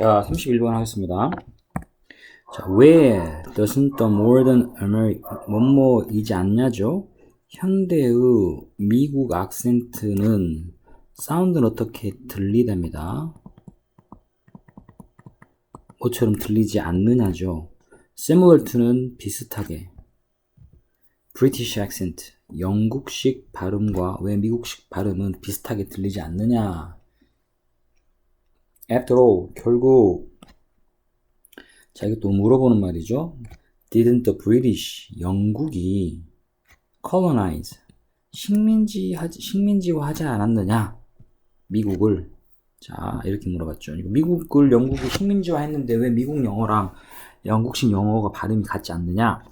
자, 31번 하겠습니다. 자, 왜 doesn't the modern American 뭐뭐이지 않냐죠? 현대의 미국 악센트는 사운드는 어떻게 들리답니다. 뭐처럼 들리지 않느냐죠. similar to는 비슷하게. British accent, 영국식 발음과 왜 미국식 발음은 비슷하게 들리지 않느냐. After all, 결국 자, 이거 또 물어보는 말이죠. Didn't the British, 영국이 colonize, 식민지, 하지 않았느냐? 미국을. 자, 이렇게 물어봤죠. 미국을 영국이 식민지화 했는데 왜 미국 영어랑 영국식 영어가 발음이 같지 않느냐?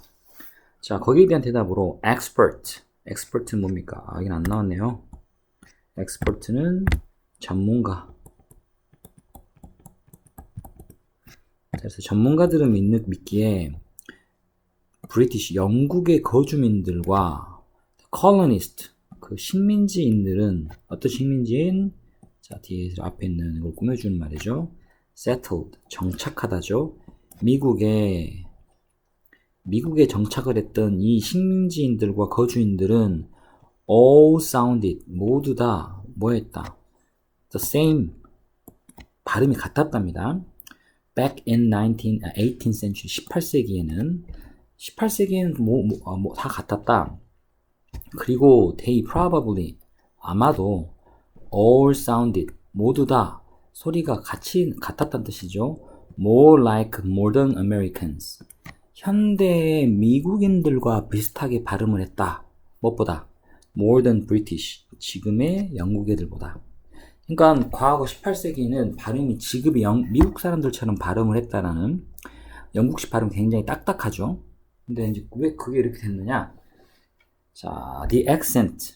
자, 거기에 대한 대답으로 expert. expert는 뭡니까? 아, 여긴 안 나왔네요. expert는 전문가. 그래서 전문가들은 믿는, 믿기에 브리티시 영국의 거주민들과 colonist 그 식민지인들은 어떤 식민지인 자 뒤에 앞에 있는 걸 꾸며주는 말이죠. settled 정착하다죠. 미국에 미국에 정착을 했던 이 식민지인들과 거주인들은 all sounded 모두 다 뭐했다 the same 발음이 같았답니다. Back in 19, 18th century 18세기에는 18세기에는 뭐, 뭐, 어, 뭐, 다 같았다. 그리고 they probably 아마도 all sounded 모두 다 소리가 같이 같았다는 뜻이죠. more like modern Americans 현대의 미국인들과 비슷하게 발음을 했다. 무엇보다 more than British 지금의 영국 애들보다 그러니까 과거 18세기에는 발음이 지금의 영, 미국 사람들처럼 발음을 했다라는 영국식 발음 굉장히 딱딱하죠. 근데 이제 왜 그게 이렇게 됐느냐? 자, the accent.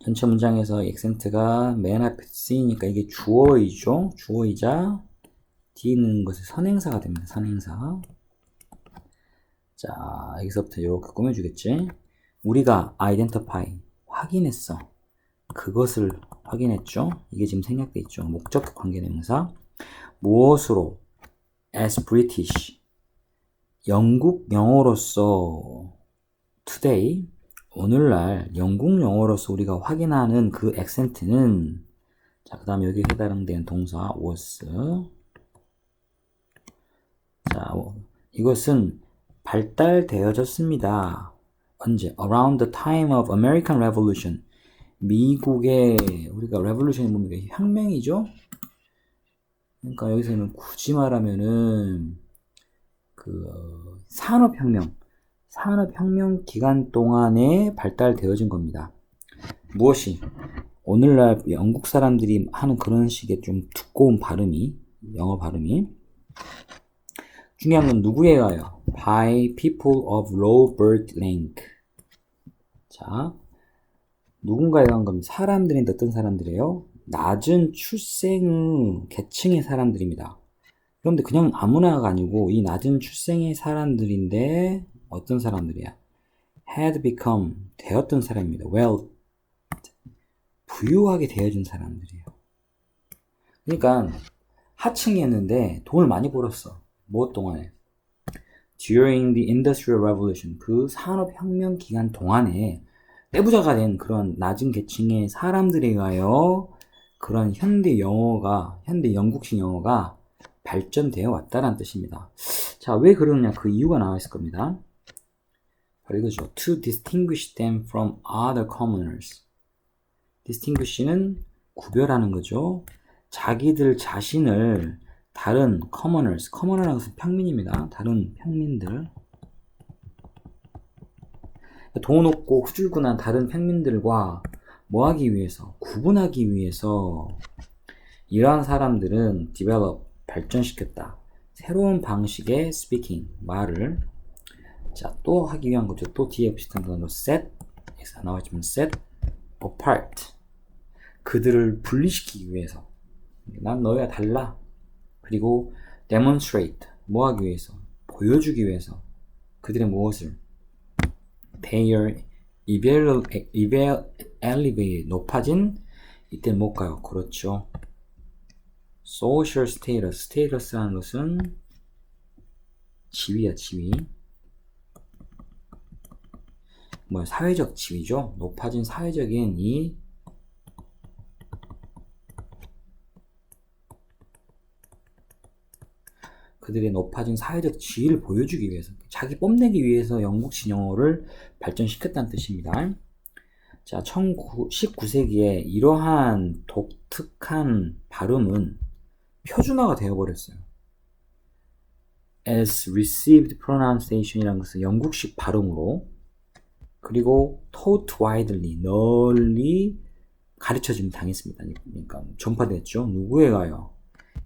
전체 문장에서 액센트가 맨 앞에 쓰이니까 이게 주어이죠. 주어이자 뒤에 있는 것이 선행사가 됩니다. 선행사. 자, 여기서부터 이렇게 꾸며주겠지. 우리가 identify, 확인했어. 그것을 확인했죠. 이게 지금 생략돼 있죠. 목적 관계대명사. 무엇으로? as British. 영국 영어로서 today 오늘날 영국 영어로서 우리가 확인하는 그 액센트는 자, 그 다음에 여기에 해당되는 동사 was 자, 이것은 발달되어졌습니다. 언제? Around the time of American Revolution 미국의 우리가 레볼루션이 뭡니까? 혁명이죠? 그러니까 여기서는 굳이 말하면은 그 산업혁명, 산업혁명 기간 동안에 발달되어진 겁니다. 무엇이? 오늘날 영국 사람들이 하는 그런 식의 좀 두꺼운 발음이, 영어 발음이. 중요한 건 누구에 의하여? By people of low birth rank. 자, 누군가에 의한 겁니다. 사람들인데 어떤 사람들이에요? 낮은 출생 계층의 사람들입니다. 그런데 그냥 아무나가 아니고 이 낮은 출생의 사람들인데 어떤 사람들이야? had become 되었던 사람입니다. well 부유하게 되어진 사람들이에요. 그러니까 하층이었는데 돈을 많이 벌었어. 무엇 동안에? During the Industrial Revolution 그 산업혁명 기간 동안에 떼부자가 된 그런 낮은 계층의 사람들에 의하여 그런 현대 영어가, 현대 영국식 영어가 발전되어 왔다는 뜻입니다. 자, 왜 그러느냐 그 이유가 나와 있을 겁니다. 바로 이거죠. To distinguish them from other commoners. distinguish는 구별하는 거죠. 자기들 자신을 다른 commoners, commoner라는 평민입니다. 다른 평민들. 돈 없고 후줄근한 다른 평민들과 뭐 하기 위해서, 구분하기 위해서 이러한 사람들은 develop, 발전시켰다. 새로운 방식의 speaking, 말을 자, 또 하기 위한 거죠. 또 뒤에 비슷한 단어로 set, 에서 나와있지만 set apart. 그들을 분리시키기 위해서. 난 너희와 달라. 그리고 demonstrate, 뭐 하기 위해서? 보여주기 위해서. 그들의 무엇을? Their evaluate 높아진 이때 뭘까요? 그렇죠. social status, status라는 것은 지위야, 지위. 뭐 사회적 지위죠. 높아진 사회적인 이 그들의 높아진 사회적 지위를 보여주기 위해서, 자기 뽐내기 위해서 영국식 영어를 발전시켰다는 뜻입니다. 자, 19세기에 이러한 독특한 발음은 표준화가 되어버렸어요. as received pronunciation이라는 것은 영국식 발음으로 그리고 taught widely 널리 가르쳐짐 당했습니다. 그러니까 전파됐죠. 누구에 가요?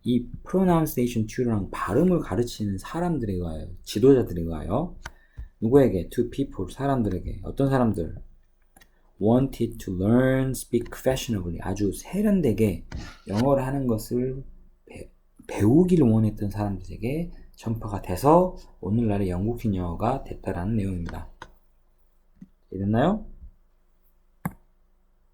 이 pronunciation tutor랑 발음을 가르치는 사람들에 가요. 지도자들에 가요. 누구에게? to people 사람들에게 어떤 사람들? wanted to learn speak fashionably 아주 세련되게 영어를 하는 것을 배, 배우기를 원했던 사람들에게 전파가 돼서 오늘날의 영국식 영어가 됐다라는 내용입니다. 이해됐나요?